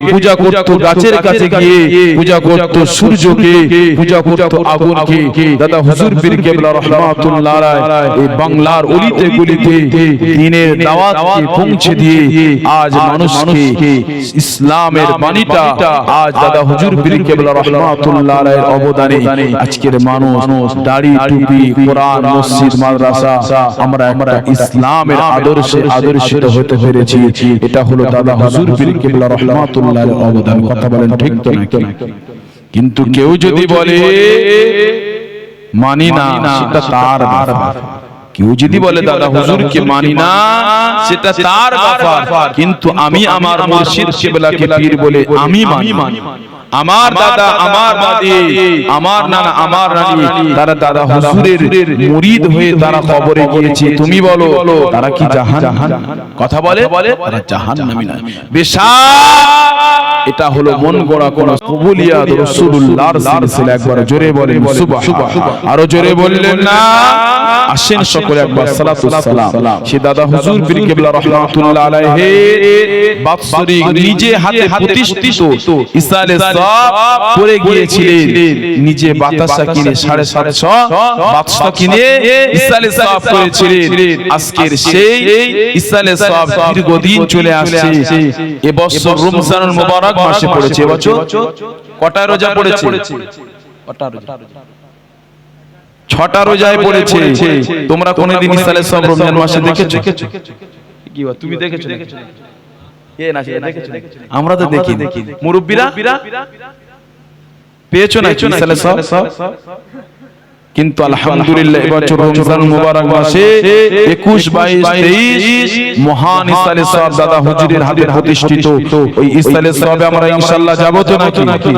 পূজা করত গাছের কাছে গিয়ে পূজা করত সূর্যকে পূজা করত আগুনকে। দাদা হুজুর পীর কেবলা রহমাতুল্লাহ এই বাংলার অলিতে গলিতে দিনের দাওয়াতকে পৌঁছে দিয়ে আজ মানুষকে ইসলামের বাণীটা আজ দাদা হুজুর পীর কেবলা রহমাতুল্লাহ আলাইহির অবদানে আজকের মানুষ দাড়ি টুপি কোরআন মসজিদ মাদ্রাসা আমরা একটা ইসলামের আদর্শে আদর্শিত হতে পেরেছি। এটা হলো দাদা হুজুর পীর কেবলা রহমাতুল্লাহ আলাইহির অবদান কথা বলেন ঠিক তো নাকি? কিন্তু কেউ যদি বলে মানি না সেটা তার ব্যাপার। কেউ যদি বলে দাদা হুজুরকে মানি না সেটা তার ব্যাপার। কিন্তু আমি আমার মুর্শিদ কেবলাকে পীর বলে আমি মানি। আমার দাদা আমার দাদি আমার নানা আমার রানী তারা দাদা হুজুরের মুরিদ হয়ে তারা কবরে গিয়েছে। তুমি বলো তারা কি জাহান কথা বলে? তারা জাহান্নামী না বেশাক এটা হলো মন গড়া কোন কবুলিয়াত রাসূলুল্লাহর সিলসিলা। একবার জোরে বলেন সুবহান। আরও জোরে বললেন না। আসেন সকলে একবার সালাতু সালাম। সে দাদা হুজুর পীর কেবলা রাহমাতুল্লাহ আলাইহি। বাৎসরিক নিজে হাতে প্রতিষ্ঠিত ইসালে সব করে গিয়েছিলেন। নিজে বাতাসা কিনে 750 বাদশা কিনে ইসালে সব করেছিলেন। আজকের সেই ইসালে সব দীর্ঘদিন চলে আসছে এবছর রমজানুল মুবারক মাসে পড়েছে। এবছর কটা রোজা পড়েছে? কটা রোজা? ছটা রোজায় পড়েছে। তোমরা কোনদিন ইসালে সব রমজান মাসে দেখেছ? কি তুমি দেখেছ এ না সেটা দেখেছ আমরা তো দেখি দেখি মুরব্বীরা? পেয়েছ না কিন্তু আলহামদুলিল্লাহ এবছর রমজান মুবারক মাসে 21 22 23 মহান ইসালে সাহেব দাদা হুজুরের হাতে প্রতিষ্ঠিত। ওই ইসালে সাহেবে আমরা ইনশাআল্লাহ যাব তো নাকি?